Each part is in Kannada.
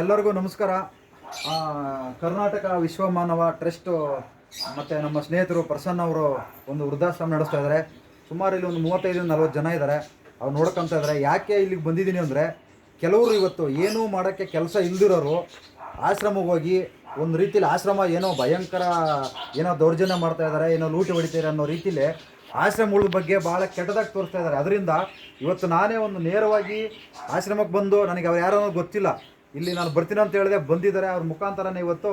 ಎಲ್ಲರಿಗೂ ನಮಸ್ಕಾರ. ಕರ್ನಾಟಕ ವಿಶ್ವಮಾನವ ಟ್ರಸ್ಟ್ ಮತ್ತು ನಮ್ಮ ಸ್ನೇಹಿತರು ಪ್ರಸನ್ನ ಅವರು ಒಂದು ವೃದ್ಧಾಶ್ರಮ ನಡೆಸ್ತಾ ಇದ್ದಾರೆ. ಸುಮಾರು ಇಲ್ಲಿ ಒಂದು ಮೂವತ್ತೈದು ನಲ್ವತ್ತು ಜನ ಇದ್ದಾರೆ. ಅವ್ರು ನೋಡ್ಕೊಂತ ಇದ್ದಾರೆ. ಯಾಕೆ ಇಲ್ಲಿಗೆ ಬಂದಿದ್ದೀನಿ ಅಂದರೆ ಕೆಲವರು ಇವತ್ತು ಏನೂ ಮಾಡೋಕ್ಕೆ ಕೆಲಸ ಇಲ್ದಿರೋರು ಆಶ್ರಮಕ್ಕೆ ಹೋಗಿ ಒಂದು ರೀತಿಯಲ್ಲಿ ಆಶ್ರಮ ಏನೋ ಭಯಂಕರ ಏನೋ ದೌರ್ಜನ್ಯ ಮಾಡ್ತಾ ಇದ್ದಾರೆ, ಏನೋ ಲೂಟಿ ಹೊಡಿತಾರೆ ಅನ್ನೋ ರೀತಿಲಿ ಆಶ್ರಮಗಳ ಬಗ್ಗೆ ಭಾಳ ಕೆಟ್ಟದಾಗಿ ತೋರಿಸ್ತಾ ಇದ್ದಾರೆ. ಅದರಿಂದ ಇವತ್ತು ನಾನೇ ಒಂದು ನೇರವಾಗಿ ಆಶ್ರಮಕ್ಕೆ ಬಂದು ನನಗೆ ಅವ್ರು ಯಾರೋ ಗೊತ್ತಿಲ್ಲ. ಇಲ್ಲಿ ನಾನು ಬರ್ತೀನಿ ಅಂತ ಹೇಳಿದೆ, ಬಂದಿದ್ದಾರೆ, ಅವ್ರ ಮುಖಾಂತರನೇ ಇವತ್ತು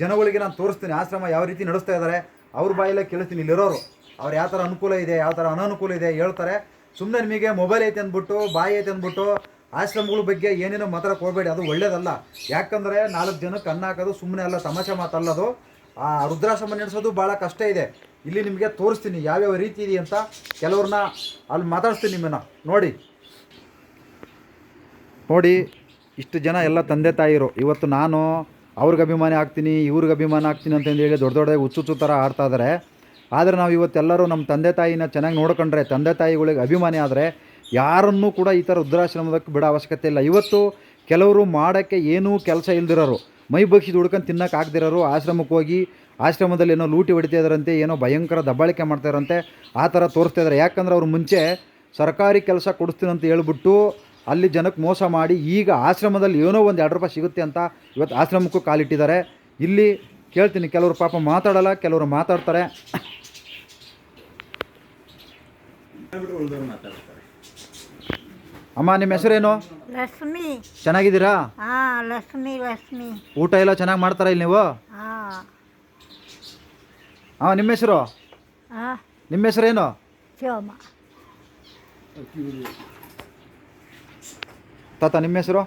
ಜನಗಳಿಗೆ ನಾನು ತೋರಿಸ್ತೀನಿ, ಆಶ್ರಮ ಯಾವ ರೀತಿ ನಡೆಸ್ತಾ ಇದ್ದಾರೆ, ಅವ್ರ ಬಾಯಲ್ಲೇ ಕೇಳ್ತೀನಿ ಇಲ್ಲಿರೋರು ಅವ್ರು ಯಾವ ಥರ ಅನುಕೂಲ ಇದೆ, ಯಾವ ಥರ ಅನನುಕೂಲ ಇದೆ ಹೇಳ್ತಾರೆ. ಸುಮ್ಮನೆ ನಿಮಗೆ ಮೊಬೈಲ್ ಐತೆ ಅಂದ್ಬಿಟ್ಟು, ಬಾಯಿ ಐತೆ ಅಂದ್ಬಿಟ್ಟು, ಆಶ್ರಮಗಳ ಬಗ್ಗೆ ಏನೇನೋ ಮಾತಾಡಕ್ಕೆ ಹೋಗಬೇಡಿ, ಅದು ಒಳ್ಳೇದಲ್ಲ. ಯಾಕಂದರೆ ನಾಲ್ಕು ಜನಕ್ಕೆ ಅನ್ನ ಹಾಕೋದು ಸುಮ್ಮನೆ ಅಲ್ಲ, ತಮಾಷೆ ಮಾತಲ್ಲದು. ಆ ರುದ್ರಾಶ್ರಮ ನಡೆಸೋದು ಭಾಳ ಕಷ್ಟ ಇದೆ. ಇಲ್ಲಿ ನಿಮಗೆ ತೋರಿಸ್ತೀನಿ, ಯಾವ್ಯಾವ ರೀತಿ ಇದೆ ಅಂತ ಕೆಲವ್ರನ್ನ ಅಲ್ಲಿ ಮಾತಾಡಿಸ್ತೀನಿ ನಿಮ್ಮನ್ನು. ನೋಡಿ. ನೋಡಿ. ಇಷ್ಟು ಜನ ಎಲ್ಲ ತಂದೆ ತಾಯಿರು. ಇವತ್ತು ನಾನು ಅವ್ರಿಗೆ ಅಭಿಮಾನಿ ಆಗ್ತೀನಿ, ಇವ್ರಿಗೆ ಅಭಿಮಾನ ಆಗ್ತೀನಿ ಅಂತಂದು ಹೇಳಿ ದೊಡ್ಡ ದೊಡ್ಡ ಹುಚ್ಚು ಥರ ಆಡ್ತಾ ಇದ್ದಾರೆ ಆದರೆ ನಾವು ಇವತ್ತೆಲ್ಲರೂ ನಮ್ಮ ತಂದೆ ತಾಯಿನ ಚೆನ್ನಾಗಿ ನೋಡ್ಕೊಂಡ್ರೆ, ತಂದೆ ತಾಯಿಗಳಿಗೆ ಅಭಿಮಾನಿ ಆದರೆ ಯಾರನ್ನೂ ಕೂಡ ಈ ಥರ ವೃದ್ಧಾಶ್ರಮದಕ್ಕೆ ಬಿಡೋ ಅವಶ್ಯಕತೆ ಇಲ್ಲ. ಇವತ್ತು ಕೆಲವರು ಮಾಡೋಕ್ಕೆ ಏನೂ ಕೆಲಸ ಇಲ್ದಿರೋರು, ಮೈ ಬಗ್ಸಿ ದುಡ್ಕೊಂಡು ತಿನ್ನೋಕೆ ಆಗದಿರೋರು, ಆಶ್ರಮಕ್ಕೆ ಹೋಗಿ ಆಶ್ರಮದಲ್ಲಿ ಏನೋ ಲೂಟಿ ಹೊಡಿತಾ ಇದ್ದಾರಂತೆ ಏನೋ ಭಯಂಕರ ದಬ್ಬಾಳಿಕೆ ಮಾಡ್ತಾ ಆ ಥರ ತೋರಿಸ್ತಾ ಇದ್ದಾರೆ ಯಾಕಂದ್ರೆ ಅವ್ರು ಮುಂಚೆ ಸರ್ಕಾರಿ ಕೆಲಸ ಕೊಡಿಸ್ತೀನಂತ ಹೇಳ್ಬಿಟ್ಟು ಅಲ್ಲಿ ಜನಕ್ಕೆ ಮೋಸ ಮಾಡಿ ಈಗ ಆಶ್ರಮದಲ್ಲಿ ಏನೋ ಒಂದು ಎರಡು ರೂಪಾಯಿ ಸಿಗುತ್ತೆ ಅಂತ ಇವತ್ತು ಆಶ್ರಮಕ್ಕೂ ಕಾಲಿಟ್ಟಿದ್ದಾರೆ. ಇಲ್ಲಿ ಕೇಳ್ತೀನಿ ಕೆಲವರು ಪಾಪ ಮಾತಾಡಲ್ಲ ಕೆಲವರು ಮಾತಾಡ್ತಾರೆ. ಅಮ್ಮ ನಿಮ್ಮ ಹೆಸರೇನು? ಲಕ್ಷ್ಮಿ. ಚೆನ್ನಾಗಿದ್ದೀರಾ? ಲಕ್ಷ್ಮಿ ಲಕ್ಷ್ಮಿ. ಊಟ ಎಲ್ಲ ಚೆನ್ನಾಗಿ ಮಾಡ್ತಾರ ಇಲ್ಲಿ ನೀವು? ಹಾ. ನಿಮ್ಮ ಹೆಸರು? ನಿಮ್ಮ ಹೆಸರೇನು? ತಾತ ನಿಮ್ಮ ಹೆಸರು?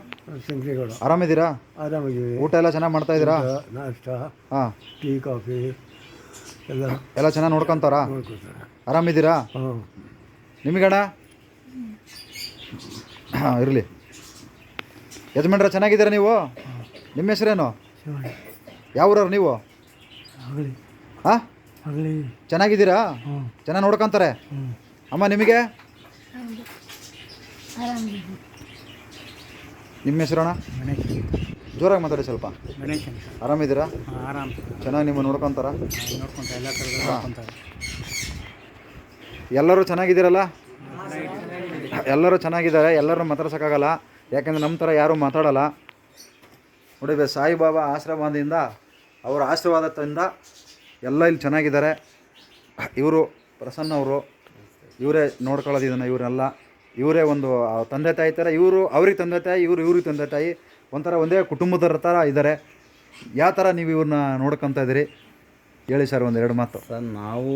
ಆರಾಮಿದ್ದೀರಾ? ಆರಾಮಿದ್ದೀವಿ. ಊಟ ಎಲ್ಲ ಚೆನ್ನಾಗಿ ಮಾಡ್ತಾ ಇದ್ದೀರಾ? ನಾಷ್ಟ ಹಾಂ. ಟೀ ಕಾಫಿ ಎಲ್ಲ. ಎಲ್ಲ ಚೆನ್ನಾಗಿ ನೋಡ್ಕೊಂತಾರಾ ನೋಡ್ಕೊತಾರೆ ಆರಾಮಿದ್ದೀರಾ? ಹಾಂ ನಿಮಗಣ ಹಾಂ ಇರಲಿ. ಯಜಮಾನ್ರ ಚೆನ್ನಾಗಿದ್ದೀರಾ ನೀವು? ನಿಮ್ಮ ಹೆಸರೇನು? ಯಾವ ಊರವ್ರು ನೀವು? ಆಗಲಿ ಹಾಂ? ಆಗಲಿ ಚೆನ್ನಾಗಿದ್ದೀರಾ? ಚೆನ್ನಾಗಿ ನೋಡ್ಕೊಂತಾರೆ? ಅಮ್ಮ ನಿಮಗೆ? ನಿಮ್ಮ ಹೆಸರಣ್ಣ ಗಣೇಶ್ ಜೋರಾಗಿ ಮಾತಾಡಿ ಸ್ವಲ್ಪ. ಗಣೇಶ್ ಆರಾಮಿದ್ದೀರಾ? ಆರಾಮ್. ಚೆನ್ನಾಗಿ ನಿಮ್ಮ ನೋಡ್ಕೊಂತಾರ? ನೋಡ್ಕೊಂತ ಎಲ್ಲ ಕಡೆ ನೋಡ್ಕೊಂತಾರೆ. ಎಲ್ಲರೂ ಚೆನ್ನಾಗಿದ್ದೀರಲ್ಲ? ಎಲ್ಲರೂ ಚೆನ್ನಾಗಿದ್ದಾರೆ ಎಲ್ಲರೂ ಮಾತಾಡ್ಸೋಕ್ಕಾಗಲ್ಲ. ಯಾಕಂದ್ರೆ ನಮ್ಮ ಥರ ಯಾರೂ ಮಾತಾಡಲ್ಲ. ನೋಡಿ ಬೆ ಸಾಯಿಬಾಬಾ ಆಶ್ರಮದಿಂದ ಅವರ ಆಶೀರ್ವಾದದಿಂದ ಎಲ್ಲ ಇಲ್ಲಿ ಚೆನ್ನಾಗಿದ್ದಾರೆ. ಇವರು ಪ್ರಸನ್ನ ಅವರು ಇವರೇ ನೋಡ್ಕೊಳ್ಳೋದು ಇದನ್ನು ಇವರೆಲ್ಲ ಇವರೇ ಒಂದು ತಂದೆ ತಾಯಿ ಥರ ಇವರು ಅವ್ರಿಗೆ ತಂದೆ ತಾಯಿ ಇವರು ಇವ್ರಿಗೆ ತಂದೆ ತಾಯಿ ಒಂಥರ ಒಂದೇ ಕುಟುಂಬದವ್ರ ಥರ ಇದ್ದಾರೆ ಯಾವ ಥರ ನೀವು ಇವ್ರನ್ನ ನೋಡ್ಕೊತಾ ಇದ್ದೀರಿ? ಹೇಳಿ ಸರ್ ಒಂದೆರಡು ಮಾತು. ಸರ್ ನಾವು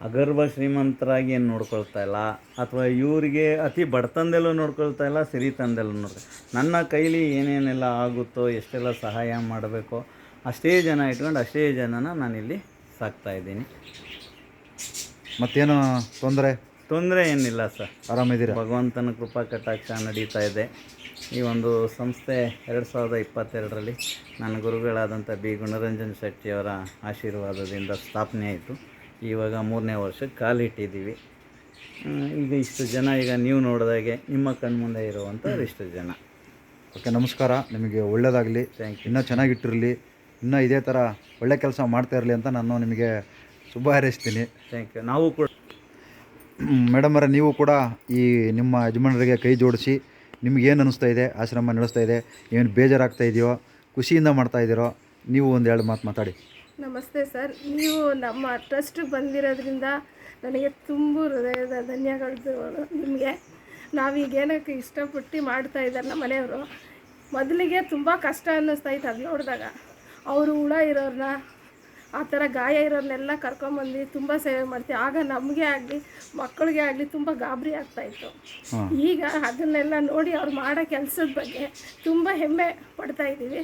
ಅಗರ್ಭ ಶ್ರೀಮಂತರಾಗಿ ಏನು ನೋಡ್ಕೊಳ್ತಾ ಇಲ್ಲ ಅಥವಾ ಇವರಿಗೆ ಅತಿ ಬಡತನದಲ್ಲೂ ನೋಡ್ಕೊಳ್ತಾ ಇಲ್ಲ ಸಿರಿತನದಲ್ಲೂ ನೋಡ್ತಾ ನನ್ನ ಕೈಲಿ ಏನೇನೆಲ್ಲ ಆಗುತ್ತೋ ಎಷ್ಟೆಲ್ಲ ಸಹಾಯ ಮಾಡಬೇಕೋ ಅಷ್ಟೇ ಜನ ಇಟ್ಕೊಂಡು ಅಷ್ಟೇ ಜನನ ನಾನಿಲ್ಲಿ ಸಾಕ್ತಾ ಇದ್ದೀನಿ. ಮತ್ತೇನು ತೊಂದರೆ? ತೊಂದರೆ ಏನಿಲ್ಲ ಸರ್. ಆರಾಮಿದ್ದೀರಾ? ಭಗವಂತನ ಕೃಪಾ ಕಟಾಕ್ಷ ನಡೀತಾ ಇದೆ. ಈ ಒಂದು ಸಂಸ್ಥೆ ಎರಡು ಸಾವಿರದ ಇಪ್ಪತ್ತೆರಡರಲ್ಲಿ ನನ್ನ ಗುರುಗಳಾದಂಥ ಬಿ. ಗುಣರಂಜನ್ ಶೆಟ್ಟಿಯವರ ಆಶೀರ್ವಾದದಿಂದ ಸ್ಥಾಪನೆ ಆಯಿತು. ಇವಾಗ ಮೂರನೇ ವರ್ಷಕ್ಕೆ ಕಾಲಿಟ್ಟಿದ್ದೀವಿ ಈಗ ಇಷ್ಟು ಜನ ಈಗ ನೀವು ನೋಡಿದಾಗೆ ನಿಮ್ಮ ಕಣ್ಮುಂದೆ ಇರುವಂಥ ಇಷ್ಟು ಜನ. ಓಕೆ ನಮಸ್ಕಾರ. ನಿಮಗೆ ಒಳ್ಳೆಯದಾಗಲಿ ಥ್ಯಾಂಕ್ ಯು ಇನ್ನೂ ಚೆನ್ನಾಗಿಟ್ಟಿರಲಿ. ಇನ್ನೂ ಇದೇ ಥರ ಒಳ್ಳೆ ಕೆಲಸ ಮಾಡ್ತಾ ಇರಲಿ ಅಂತ ನಾನು ನಿಮಗೆ ಶುಭ ಹಾರೈಸ್ತೀನಿ. ಥ್ಯಾಂಕ್ ಯು ನಾವು ಕೂಡ ಮೇಡಮ್ ಅವರೇ, ನೀವು ಕೂಡ ಈ ನಿಮ್ಮ ಯಜಮಾನರಿಗೆ ಕೈ ಜೋಡಿಸಿ ನಿಮ್ಗೆ ಏನು ಅನ್ನಿಸ್ತಾ ಇದೆ, ಆಶ್ರಮ ನಡೆಸ್ತಾ ಇದೆ, ಏನು ಬೇಜಾರಾಗ್ತಾ ಇದೆಯೋ, ಖುಷಿಯಿಂದ ಮಾಡ್ತಾ ಇದ್ದೀರೋ, ನೀವು ಒಂದು ಎರಡು ಮಾತು ಮಾತಾಡಿ. ನಮಸ್ತೆ ಸರ್. ನೀವು ನಮ್ಮ ಟ್ರಸ್ಟಿಗೆ ಬಂದಿರೋದ್ರಿಂದ ನನಗೆ ತುಂಬ ಹೃದಯದ ಧನ್ಯಗಳು ನಿಮಗೆ. ನಾವೀಗ ಏನಕ್ಕೆ ಇಷ್ಟಪಟ್ಟು ಮಾಡ್ತಾ ಇದ್ದಾರೆ ನಮ್ಮ ಮನೆಯವರು, ಮೊದಲಿಗೆ ತುಂಬ ಕಷ್ಟ ಅನ್ನಿಸ್ತಾ ಇತ್ತು ಅದು ನೋಡಿದಾಗ ಅವರು ಹುಳ ಇರೋರನ್ನ ಆ ಥರ ಗಾಯ ಇರೋರನ್ನೆಲ್ಲ ಕರ್ಕೊಂಬಂದು ತುಂಬ ಸೇವೆ ಮಾಡ್ತೀವಿ. ಆಗ ನಮಗೆ ಆಗಲಿ ಮಕ್ಕಳಿಗೆ ಆಗಲಿ ತುಂಬ ಗಾಬರಿ ಆಗ್ತಾಯಿತ್ತು ಈಗ ಅದನ್ನೆಲ್ಲ ನೋಡಿ ಅವ್ರು ಮಾಡೋ ಕೆಲಸದ ಬಗ್ಗೆ ತುಂಬ ಹೆಮ್ಮೆ ಪಡ್ತಾ ಇದ್ದೀವಿ.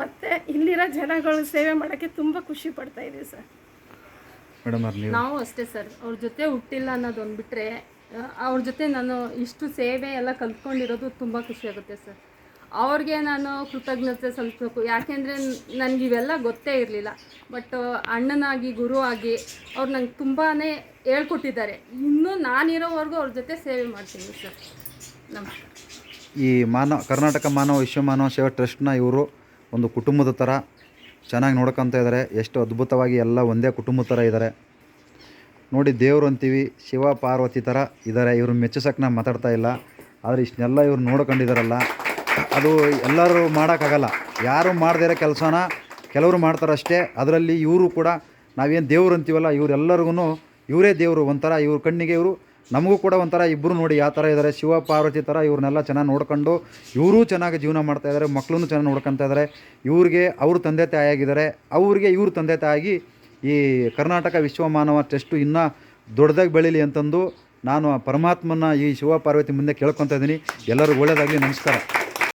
ಮತ್ತು ಇಲ್ಲಿರೋ ಜನಗಳು ಸೇವೆ ಮಾಡೋಕ್ಕೆ ತುಂಬ ಖುಷಿ ಪಡ್ತಾ ಇದ್ದೀವಿ ಸರ್. ನಾವು? ಅಷ್ಟೇ ಸರ್. ಅವ್ರ ಜೊತೆ ಹುಟ್ಟಿಲ್ಲ ಅನ್ನೋದೊಂದು ಬಿಟ್ಟರೆ ಅವ್ರ ಜೊತೆ ನಾನು ಇಷ್ಟು ಸೇವೆ ಎಲ್ಲ ಕಲ್ತ್ಕೊಂಡಿರೋದು ತುಂಬ ಖುಷಿಯಾಗುತ್ತೆ ಸರ್. ಅವ್ರಿಗೆ ನಾನು ಕೃತಜ್ಞತೆ ಸಲ್ಲಿಸ್ಬೇಕು. ಯಾಕೆಂದರೆ ನನಗೆ ಇವೆಲ್ಲ ಗೊತ್ತೇ ಇರಲಿಲ್ಲ. ಬಟ್ ಅಣ್ಣನಾಗಿ ಗುರು ಆಗಿ ಅವ್ರು ನಂಗೆ ತುಂಬಾ ಹೇಳ್ಕೊಟ್ಟಿದ್ದಾರೆ. ಇನ್ನೂ ನಾನಿರೋವರೆಗೂ ಅವ್ರ ಜೊತೆ ಸೇವೆ ಮಾಡ್ತೀನಿ ಸರ್. ನಮಸ್ಕಾರ. ಈ ಮಾನವ, ಕರ್ನಾಟಕ ಮಾನವ, ವಿಶ್ವ ಮಾನವ ಸೇವಾ ಟ್ರಸ್ಟ್ನ ಇವರು ಒಂದು ಕುಟುಂಬದ ಥರ ಚೆನ್ನಾಗಿ ನೋಡ್ಕೊತ ಇದ್ದಾರೆ ಎಷ್ಟು ಅದ್ಭುತವಾಗಿ ಎಲ್ಲ ಒಂದೇ ಕುಟುಂಬದ ಥರ ಇದ್ದಾರೆ ನೋಡಿ, ದೇವರು ಅಂತೀವಿ, ಶಿವ, ಪಾರ್ವತಿ ಥರ ಇದ್ದಾರೆ ಇವರು ಮೆಚ್ಚಿಸಕ್ಕೆ ನಾನು ಮಾತಾಡ್ತಾ ಇಲ್ಲ. ಆದರೆ ಇಷ್ಟನ್ನೆಲ್ಲ ಇವ್ರು ನೋಡ್ಕೊಂಡಿದ್ದಾರಲ್ಲ ಅದು ಎಲ್ಲರೂ ಮಾಡೋಕ್ಕಾಗಲ್ಲ. ಯಾರು ಮಾಡದೇ ಇರೋ ಕೆಲಸನ ಕೆಲವರು ಮಾಡ್ತಾರಷ್ಟೇ. ಅದರಲ್ಲಿ ಇವರು ಕೂಡ ನಾವೇನು ದೇವ್ರು ಅಂತೀವಲ್ಲ ಇವರೆಲ್ಲರಿಗೂ ಇವರೇ ದೇವರು. ಒಂಥರ ಇವ್ರ ಕಣ್ಣಿಗೆ ಇವರು, ನಮಗೂ ಕೂಡ ಒಂಥರ ಇಬ್ಬರು ನೋಡಿ ಯಾವ ಥರ ಇದ್ದಾರೆ ಶಿವ, ಪಾರ್ವತಿ ಥರ ಇವ್ರನ್ನೆಲ್ಲ ಚೆನ್ನಾಗಿ ನೋಡ್ಕೊಂಡು ಇವರೂ ಚೆನ್ನಾಗಿ ಜೀವನ ಮಾಡ್ತಾ ಇದ್ದಾರೆ ಮಕ್ಕಳೂ ಚೆನ್ನಾಗಿ ನೋಡ್ಕೊತಾ ಇದ್ದಾರೆ ಇವ್ರಿಗೆ ಅವ್ರ ತಂದೆ ತಾಯಿ ಆಗಿದ್ದಾರೆ. ಅವ್ರಿಗೆ ಇವ್ರ ತಂದೆ ತಾಯಿ ಈ ಕರ್ನಾಟಕ ವಿಶ್ವಮಾನವ ಟೆಸ್ಟು ಇನ್ನೂ ದೊಡ್ಡದಾಗಿ ಬೆಳೀಲಿ ಅಂತಂದು ನಾನು ಪರಮಾತ್ಮನ ಈ ಶಿವ, ಪಾರ್ವತಿ ಮುಂದೆ ಕೇಳ್ಕೊತಾ ಇದ್ದೀನಿ. ಎಲ್ಲರಿಗೂ ಒಳ್ಳೆಯದಾಗಲಿ ನಮಸ್ಕಾರ.